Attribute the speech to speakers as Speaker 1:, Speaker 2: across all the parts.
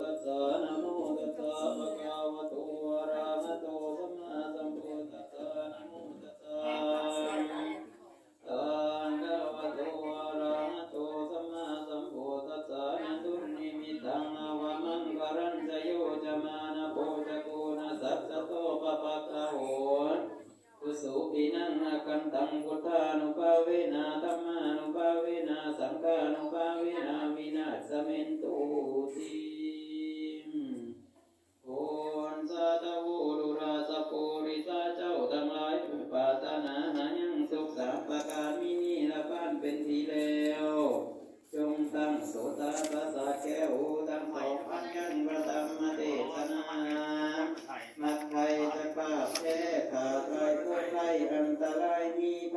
Speaker 1: ตัสสะนะโมตัสสะภะคะวะโตอะระหะโตสัมมาสัมพุทธัสสะนะโมตัสสะตังกวะโตอะระหะโตสัมมาสัมพุทธัสสะนะตุนิมิตังอวมังคารัญจโยจมานะโพจกูนะสัพสะโตปะปะคะโหกุสุปินังกันตังพุทธานุภาเวนะธัมมานุภาเวนะสังฆานุภาเวนะวินาศเมนตุติ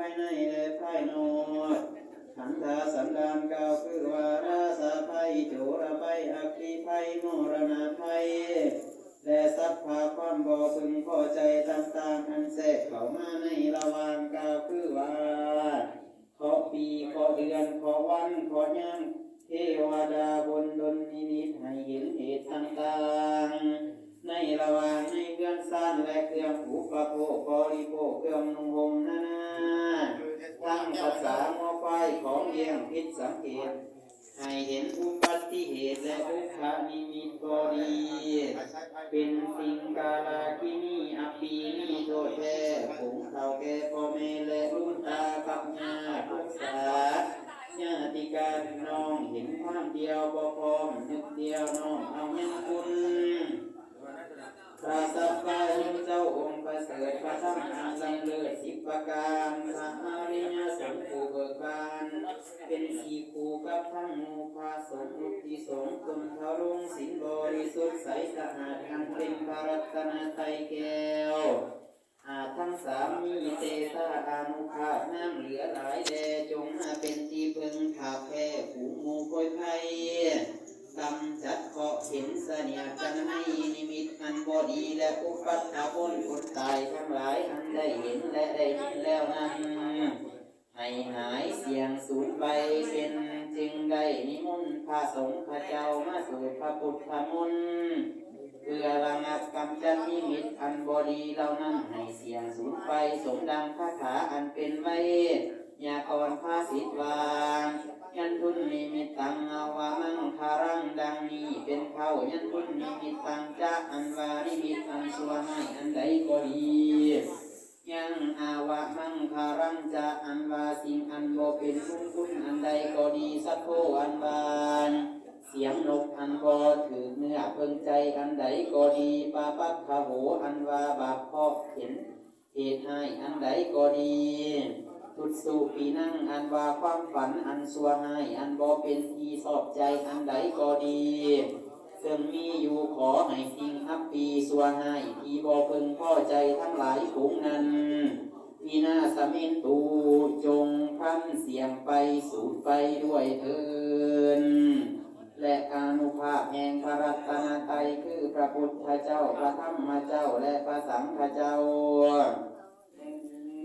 Speaker 1: ายในและภายนอกขันธาสันดานก่าวคือวาราสาภัยโจรภัยอัคคีภัยมรณะภัยและสัพพาความบ่พึงพอใจต่างๆอันแทรกเข้ามาในระหว่างก่าวคือว่าขอปีขอเดือนขอวันขอยังเทวดาบนดลนิมิตให้เห็นเหตุต่างๆในระหว่างในเครื่องสั้นและเครื่องอุปโภคบริโภค ษาหมอไฟของเยี่ยงพิษสังเกต ให้เห็นอุบัติเหตุและทุกขานิมิตก็ดี เป็นสิ่งกาลาคินีอปีนีโทษแท้ผงเท่าแก่พ่อแม่และลุงตากับญาทุกสาญาติการน้องเห็นความเดียวบ่พร้อมนึกเดียวน้องเอายังคุณพระสัพพายุเจ้าองค์ประเสริฐพระธรรมอันสังเลิศสิบประการพระอริยสงฆ์ผู้เบิกบาน เป็นสีคู่กับ ทั้งหมู่พระสงฆ์มุติสงฆ์ตุนทารุงสินบริสุทธิ์ใสสะอาดอันเป็นพระรัตนตรัยแก้วอาทั้งสามมีเตตาอานุภาพน้ำเหลือหลายแดจงมาเป็นที่พึงขาแพ้ผูหมูโพยไพ่กำจัดเคาะเห็นเสนียกันให้นิมิตอันบอดีและอุปัฏฐาบนคนตายทั้งหลายอันได้เห็นและได้ยินแล้วนั้นให้หายเสียงสูญไปเป็น ระสงฆ์พระเจ้ามาสู่พระพุทธมนต์เพื่อระงับกำจัดนิมิตอันบดีเหล่านั้นให้เสียงสูญไปสมดังคาถาอันเป็นไว้ยากรภาสิทวางยันทุนนิมิตตังอาวามังคารังดังนี้เป็นเขายันทุนนิมิตตังจะอันวานิมิตอันสัวให้อันใดก็ดี ยังอาวะมังคารังจะอันวาสิ่งอันโบเป็นคุณคุณอันใดก็ดีสักโคอันบานเสียงนกอันบอถือเนื้อเพิ่งใจอันใดก็ดีปาปักขโหอันวาบาปพาะเห็นเหตุให้อันใดก็ดีทุตสุปีนั่งอันว่าความฝันอันสัวให้อันบอเป็นที่สอบใจอันใดก็ดี ซึ่งมีอยู่ขอให้สิ่งอัปปีสัวให้ทีบอเพึงพ่อใจทั้งหลายผงนั้นวินาสมินตูจงพันเสียงไปสูดไปด้วยเถินและอานุภาพแห่งพระรัตนตรัยคือพระพุทธเจ้าพระธรรมเจ้าและพระสังฆเจ้า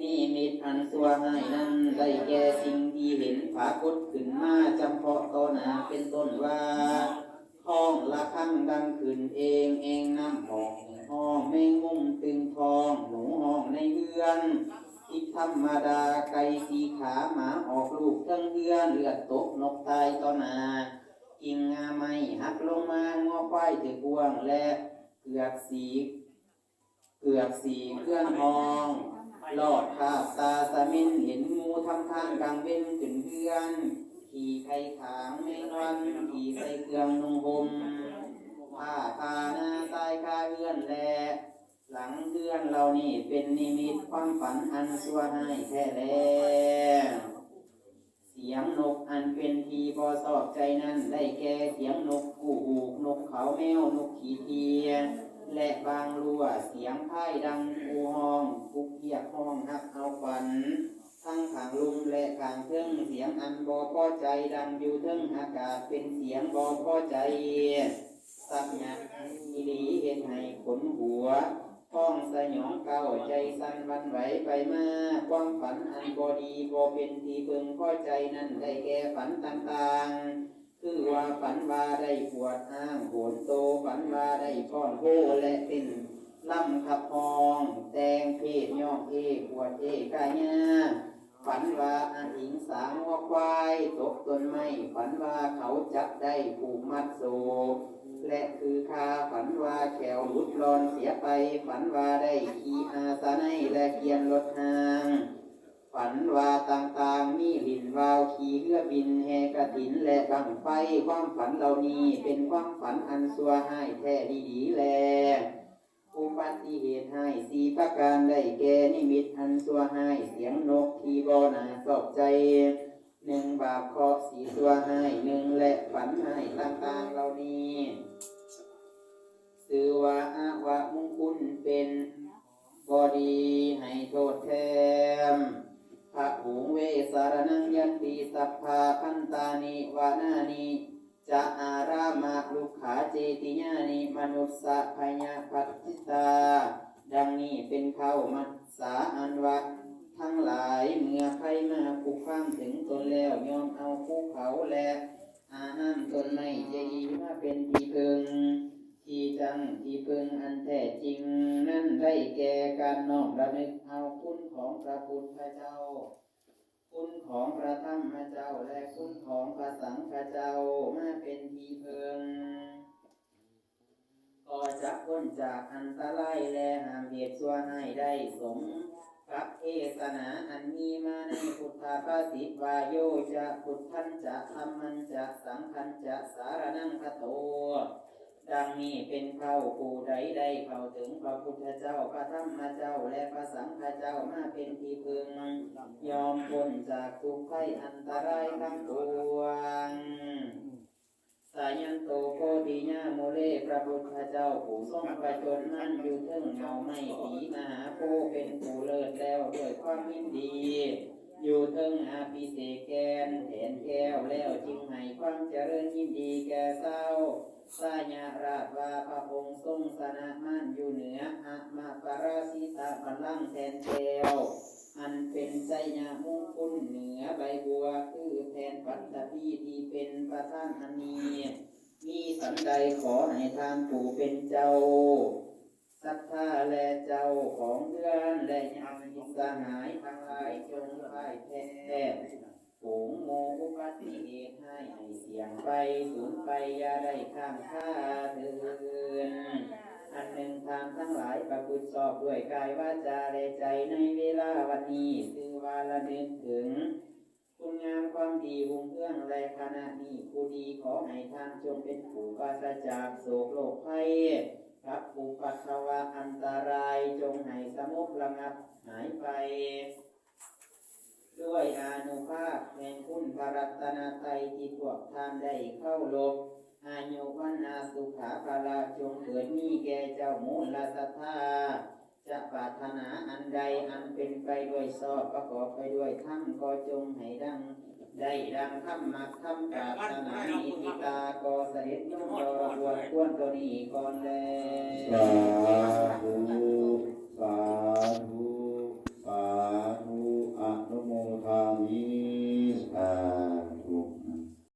Speaker 1: นี่มิตรอันสัวให้นั้นได้แก่สิ่งที่เห็นปรากฏขึ้นมาจำเพาะต่อหน้าเป็นต้นว่า ห้องละข้างดังขึ้นเองเองน้ำหองห้องแมงมุมตึงทองหนูห้องในเฮือนทิธรรมดาไก่สีขาหมาออกลูกทั้งเฮือนเลือดตกนกตายต่อนากิ่งงาไม้หักลงมางอควายถือกวงและเกือกสี เกือกสีเคลื่อนห้องหลอดคาบตาสมินเห็นงูทำทางกลางเว้นขึ้นเฮือน ขี่ไข่ขางแมงวันขี่ใส่เครื่องนุ่งห่มผ้าคาหน้าใต้คาเอื้อนแล หลังเดือนเรานี่เป็นนิมิตความฝันอันสัวให้แท้แล้เสียงนกอันเป็นทีพอสอบใจนั้นได้แก่เสียงนกกูหูกนกเขาแมวนกขี่เทียและบางรัวเสียงไพ่ดังกูห้องกุกเกียกห้องฮักเอาฝัน ทั้งขางลุมและ ขางเครื่องเสียงอันบอพอใจดังอยู่เทึงอากาศเป็นเสียงบอพอใจสักหยักอีหลีเห็นให้ขนหัวท้องสยองเก้าใจสั่นวันไหวไปมาความฝันอันบอดีบอเป็นที่พึงพอใจนั้นได้แก่ฝันต่างๆ คือว่าฝันว่าได้ปวดอ้างโหนโตฝันว่าได้ก้อนโหและเป็นล่ำขับพอง แตงเพศยองเอปวดเอกายา ฝันว่าอาหิงสางวควายตกต้นไม้ฝันว่าเขาจับได้ผูกมัดโซและคือคาฝันว่าแขวลุดรอนเสียไป ฝันว่าได้ขี่อาสาในและเกียนรถหาง ฝันว่าต่างๆมีบินวาวขี่เรือบินแหกระถินและบังไฟความฝันเหล่านี้เป็นความฝันอันสัวให้แท้ดีๆแล อุบัติเหตุให้สีประการได้แก่นิมิตอันสัวให้เสียงนกที่บนาสอบใจหนึ่งบาปเคราะสีสัวให้หนึ่งและฝันให้ต่างๆเหล่านี้สือว่าอาวะมุงคุณเป็นบอดีให้โทษแทมพระหุงเวสารนังยันติสัพพาพันตานิวานานิจะอารา ติญานิมนุสสะพยาปัตติตา ดังนี้เป็นเข้ามัสสาอันวะทั้งหลายเมื่อใครมาคุกข้ามถึงตนแล้วยอมเอาภูเขาและอาห้ามตนไม่เจดีมาเป็นที่พึง ที่จังที่พึงอันแท้จริง นั่นได้แก่การน้อมระลึกเอาคุณของพระพุทธเจ้า คุณของพระธรรมเจ้าและคุณของพระสังฆเจ้ามาเป็นที่พึง จะพ้นจากอันตรายและหามเหตุชั่วให้ได้สมกับเทศนาอันมีมาในพุทธภาษิตวาโยจะพุทธันจะธรรมันจะสังขันจะสารนังคโตดังนี้เป็นเข้าผู้ใดได้เข้าถึงพระพุทธเจ้าพระธรรมเจ้าและพระสังฆเจ้ามาเป็นที่พึงยอมพ้นจากทุกข์ภัยอันตรายทั้งปวง สายันโตโพธิญาโมเลพระพุทธเจ้าผู้ทรงประชนนั้นอยู่เทึงเงาไม่ผีมหาโพเป็นผู้เลิศแล้วด้วยความยินดี อยู่เทึงอาภิเษกแกนแผนแก้วแล้วจึงให้ความเจริญยินดีแก่เศร้าสายาราชวาพระองค์ทรงสนะมั่นอยู่เหนืออะมาปราสิตาบัลลังก์แทนแก้ว อันเป็นไสยามงคลเหนือใบบัว คือแทนปัตตภีที่เป็นประธานอันนี้มีสันใดขอให้ทานผู้เป็นเจ้าศรัทธาและเจ้าของเดือนและญาติสหายทั้งหลายจงพ่ายแพ้ฝูงโมอุบัติเหตุให้ให้เสียงไปสูญไปอย่าได้ข้ามค่าเถิน อันหนึ่งทางทั้งหลายประพฤติสอบด้วยกายวาจาและใจในเวลาวันนี้คือวาละนึกถึง คุณงามความดีวงเครื่องและคณะนี้ผู้ดีขอให้ท่านจงเป็นผู้ปราศจากโศกโรคภัยกับผู้ปัสสาวะอันตรายจงให้สมุกระงับหายไป ด้วยอานุภาพแห่งคุณพระรัตนตรัยที่พวกท่านได้เข้าลบ อายุวันนาสุขาภาลาจงเกิดมีแก่เจ้ามูลสัทธาจะปรารถนาอันใดอันเป็นไปด้วยชอบประกอบไปด้วยธรรมก็จงให้ดัง ได้ดังธรรมักธรรมปรารถนานิติตาก็เสด็จยงรอบวชควรตัวนี้ก่อนแล
Speaker 2: สาธุ